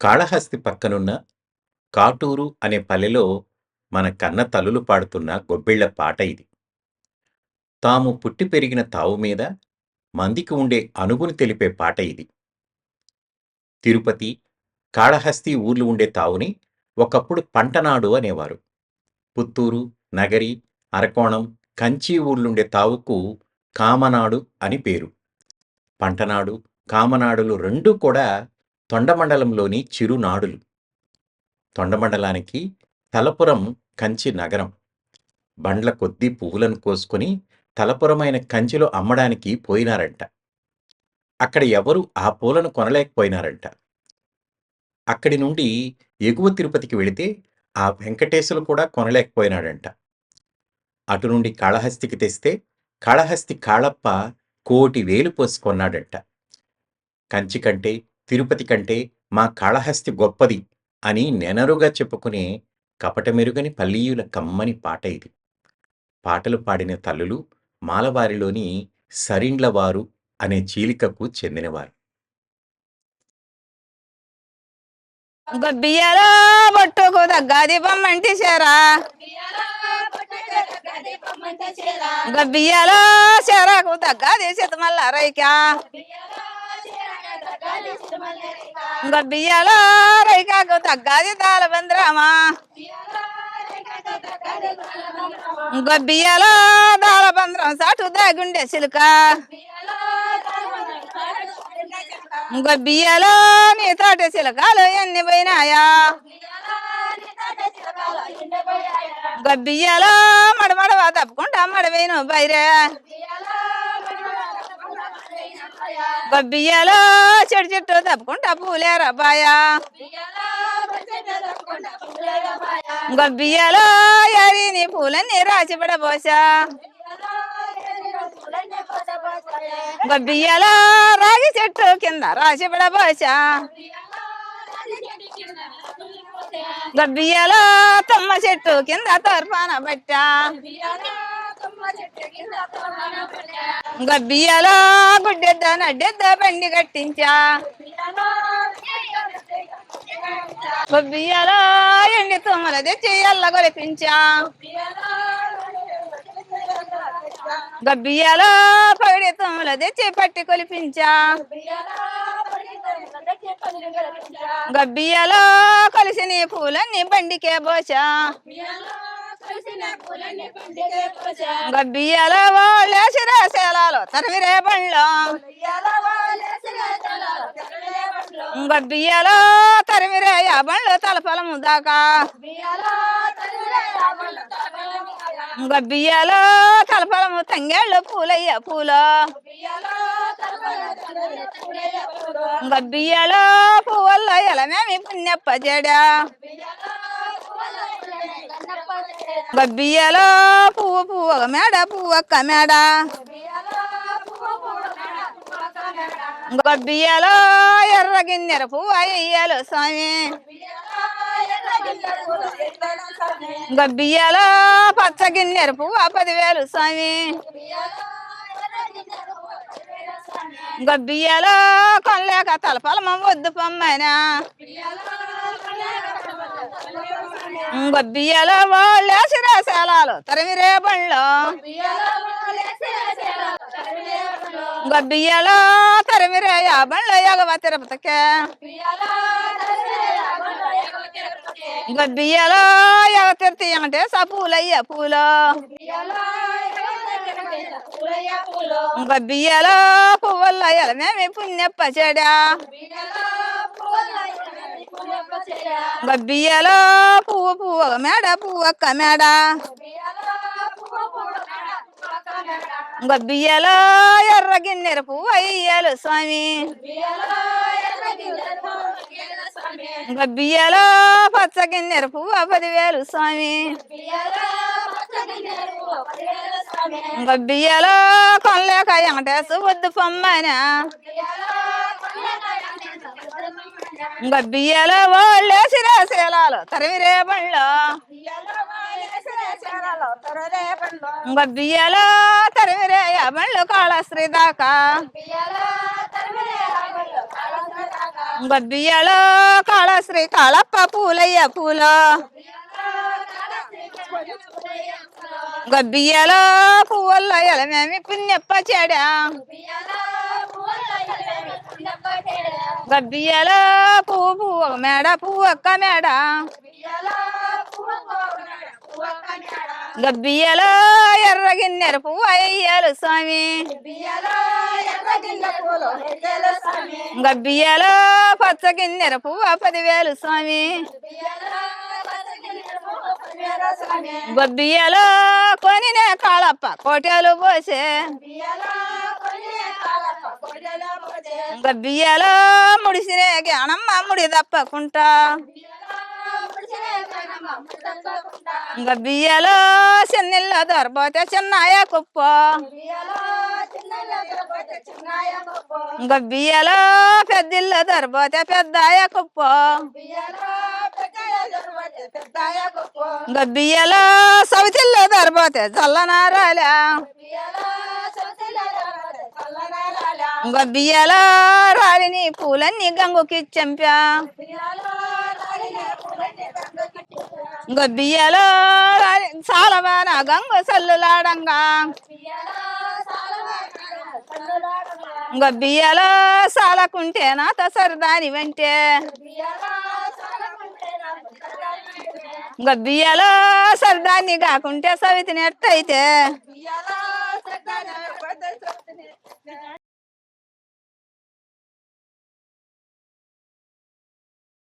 కాళహస్తి పక్కనున్న కాటూరు అనే పల్లెలో మన కన్న తలులు పాడుతున్న గొబ్బిళ్ళ పాట ఇది. తాము పుట్టి పెరిగిన తావు మీద మందికి ఉండే అనుగుని తెలిపే పాట ఇది. తిరుపతి కాళహస్తి ఊర్లు ఉండే తావుని ఒకప్పుడు పంటనాడు అనేవారు. పుత్తూరు నగరి అరకోణం కంచి ఊర్లుండే తావుకు కామనాడు అని పేరు. పంటనాడు కామనాడులు రెండూ కూడా తొండమండలంలోని చిరునాడులు. తొండమండలానికి తలపురం కంచి నగరం. బండ్ల కొద్దీ పువ్వులను కోసుకొని తలపురమైన కంచిలో అమ్మడానికి పోయినారంట. అక్కడ ఎవరు ఆ పూలను కొనలేకపోయినారంట. అక్కడి నుండి ఎగువ తిరుపతికి వెళితే ఆ వెంకటేశులు కూడా కొనలేకపోయినాడంట. అటు నుండి కాళహస్తికి తెస్తే కాళహస్తి కాళప్ప కోటి వేలు పోసుకొన్నాడంట. కంచి కంటే తిరుపతి కంటే మా కాళహస్తి గొప్పది అని నెనరుగా చెప్పుకునే కపటమెరుగని పల్లీయుల కమ్మని పాట ఇది. పాటలు పాడిన తల్లులు మాలవారిలోని సరిండ్లవారు అనే చీలికకు చెందినవారు. గొబ్బియ్యలో బొట్టుకు తగ్గది బొమ్మంటి చేరా. గొబ్బియ్యలో చెరకు తగ్గది సితమల్ల రైకా గొబ్బియ్యలో రైకాకు తగ్గది దాలబంద్రామా. గొబ్బియ్యలో దాలబంద్రం సాటు దాగుండే సిలుక గొబ్బియ్యలో నీ తోట చిలకాలు ఎన్ని పోయినాయా. గొబ్బియ్యలో మడమడవ తప్పుకుంటా మడవేను బైరే. గొబ్బియ్యలో చెడు చెట్టు తప్పుకుంటా పూలేరా బాయా? గొబ్బియ్యలో ఎరిని పూలన్నీ రాసి పడబోసా? గొబ్బియ్యలో రాగి చెట్టు కింద రాసిపడబోసా గబ్బియ్యలో తమ్మ చెట్టు కింద తర్పాన బట్టా ఇంకా బియ్యలో గుడ్డెద్దా నడ్డెద్దా బండి కట్టించా. బియ్యలో ఎండి తుమ్మల తెచ్చి కొలిపించా. గొలిపించా పగిడి తుమ్మల తెచ్చి పట్టి కొలిపించా. గబ్బియ్యలో కలిసిన పూలన్నీ బండికే పోసా. గబ్బియ్యలో వాళ్ళే రాసేలాలో తరిమిరే బండ్లో గబ్బియ్యలో తరిమిరే యా బండ్లు తలపలము దాకా గబ్బియ్యలో తలపలము తంగేళ్ళు పూలయ్య పూలో గబ్బియ్యలో పువ్వుల్లో ఎలమేమి పుణ్యప్ప జడా? గబ్బియ్యలో పువ్వు పువ్వు ఒక మేడ పువ్వు ఒక్క మేడ. గబ్బియ్యలో ఎర్ర గిన్నెర పువ్వు అయ్యలు స్వామి. గబ్బియ్యలో పచ్చ గిన్నెర పువ్వు పదివేలు స్వామి. గబ్బియ్యలో కొనలేక తలపలమ వద్దు పొమ్మనా. గబ్బియ్యలో వాళ్ళే శిరాశాలాలు తరిమిరే బండ్లో గబ్బియ్యలో తరిమిరే యా బండ్లో ఎగవ తిరుపతికే. గబ్బియ్యలో ఎగ తిరుతీ అంటే సపూలయ్య పూలో. బియ్యలో పువ్వుల్లో ఎలమేమి పుణ్యప్ప చెడా. బియ్యలో పువ్వు పువ్వు ఒక మేడ పువ్వు ఒక్క మేడ బియ్యలో ఎర్ర గిన్నెర పువ్వు అయ్యాలు స్వామి. బియ్యలో పచ్చ గిన్నెర పువ్వు పదివేలు స్వామి. గబ్బియ్యలో కొనలేక వెంకటేశు వద్దు పొమ్మనా. గబ్బియ్యలో వాళ్ళే శిరాశీలాలు తరిమిరే బండ్లో బియ్యలో తరిమిరే బండ్లు కాళశ్రీ దాకా. బియ్యలో కాళశ్రీ కాళప్ప పూలయ్య పూలో. బియ్యలో పువ్వుల్లో ఎలమేమి పుణ్యప్ప చెడా. గబ్బియ్యలో పువ్వు పువ్వు ఒక మేడ పువ్వు ఒక్క మేడ. గబ్బియ్యలో ఎర్ర గిన్నెర పువ్వు అయ్యాలు స్వామి. గబ్బియ్యలో పచ్చ గిన్నెర పువ్వు పదివేలు స్వామి. బియ్యలో కొనినే కాళప్ప కోటలు పోసే. బియ్యలో ముడిసినే జ్ఞానమ్మ ముడి తప్పకుంటా బియ్యలో చెన్నెల్ల దొరబోతే చిన్నాయ కుప్ప. గబ్బియ్యలో పెద్దిల్ల దొరబోతే పెద్దాయ కుప్ప. గబ్బియ్యలో సవితిల్లో దొరబోతే చల్లనారాలా. బియ్యలో రాలిని పూలన్నీ గంగుకి చంపా. గబ్బియ్యలో రాలి సాలవాన గంగు సల్లులాడంగా. బియ్యలో సాలకుంటే నాతో సరదాని వెంటే. గబ్బియ్యలో సరదాన్ని కాకుంటే సవితిని ఎట్టయితే